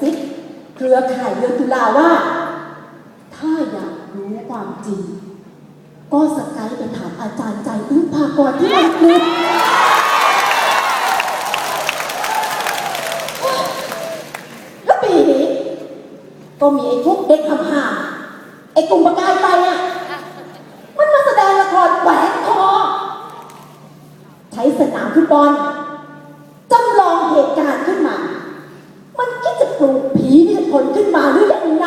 ซิกเครือข่ายเดือนตุลาว่า ถ้าอยากรู้ความจริง ก็สกายไปถามอาจารย์ใจอื้อภากรที่อังกฤษแล้วปีนี้ก็มีไอ้พวกเด็กทำ ตูผีเนี่ยผลขึ้นมาหรือยังไง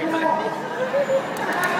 よろしくお願いします。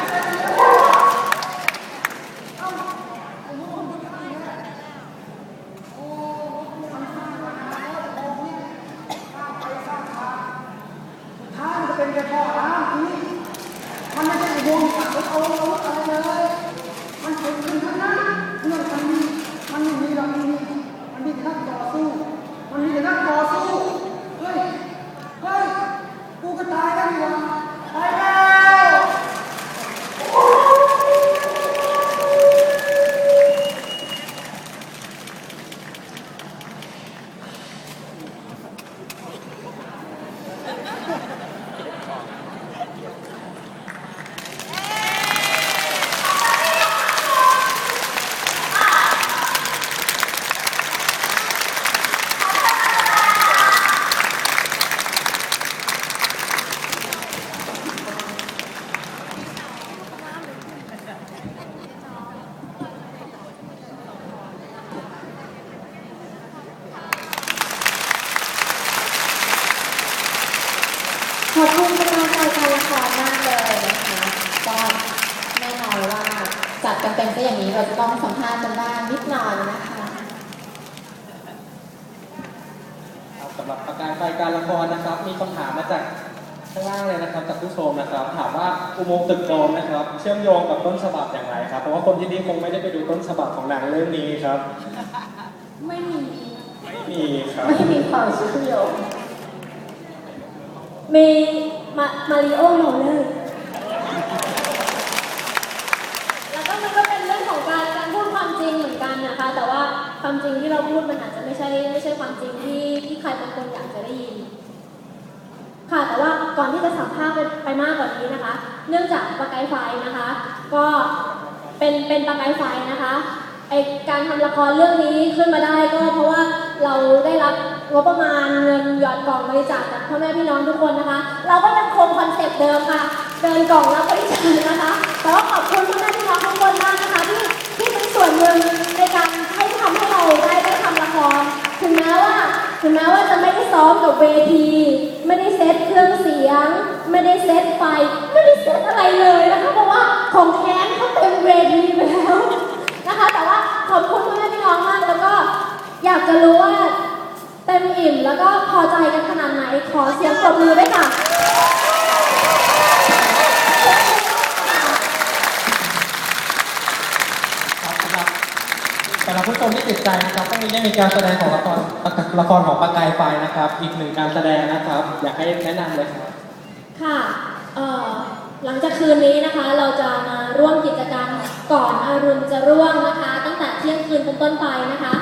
จัดกันเป็นซะอย่างนี้เราจะต้องสัมภาษณ์กันบ้างนิดหน่อยนะคะครับสำหรับประการไฟการละครนะครับ มีคำถามมาจากข้างล่างเลยนะครับจากผู้ชมนะครับ ถามว่าอุโมงค์ตึกโดมนะครับ เชื่อมโยงกับต้นฉบับอย่างไรครับ เพราะว่าคนที่นี่คงไม่ได้ไปดูต้นฉบับของหนังเรื่องนี้ครับ ไม่มีไม่มีครับไม่มีความเชื่อมโยงมีมามาริโอโรเลอร์แล้วก็มันก็เป็นเรื่องของการการพูดความจริงเหมือนกันนะคะ แต่ว่า ความจริงที่เราพูดมันอาจจะไม่ใช่ไม่ใช่ความจริงที่ที่ใครบางคนอยากจะได้ยิน ค่ะแต่ว่าก่อนที่จะสัมภาษณ์ไปไปมากกว่านี้นะคะ เนื่องจากประกายไฟนะคะ ก็เป็นเป็นประกายไฟนะคะไอการทำละครเรื่องนี้ขึ้นมาได้ก็เพราะว่าเราได้รับงบประมาณเงินหยอดกล่องบริจาคจากพ่อแม่พี่น้องทุกคนนะคะ เราก็ยังคงคอนเซ็ปต์เดิมค่ะ เดินกล่องแล้วบริจาคนะคะแต่ว่าขอบคุณพ่อแม่พี่น้องทุกคนมากนะคะที่ที่เป็นส่วนหนึ่งในการ ร ถึงแม้ว่า ถึงแม้ว่าจะไม่ได้ซ้อมกับเวที ไม่ได้เซตเครื่องเสียง ไม่ได้เซตไฟ ไม่ได้เซตอะไรเลยนะคะเพราะว่าของแค้นเขาเต็มเวทีไปแล้วนะคะ แต่ว่าขอบคุณพ่อแม่พี่น้องมากแล้วก็อยากจะรู้ว่าเต็มอิ่มแล้วก็พอใจกันขนาดไหนขอเสียงปรบมือด้วยค่ะ สำหรับผู้ชมที่ติดใจนะครับพรุ่งนี้ได้มีการแสดงของละครละครของประกายไฟนะครับ อีกหนึ่งการแสดงนะครับ อยากให้แนะนำเลยครับ ค่ะเอ่อหลังจากคืนนี้นะคะ เราจะมาร่วมกิจกรรมก่อนอรุณจะร่วงนะคะ ตั้งแต่เที่ยงคืนเป็นต้นไปนะคะ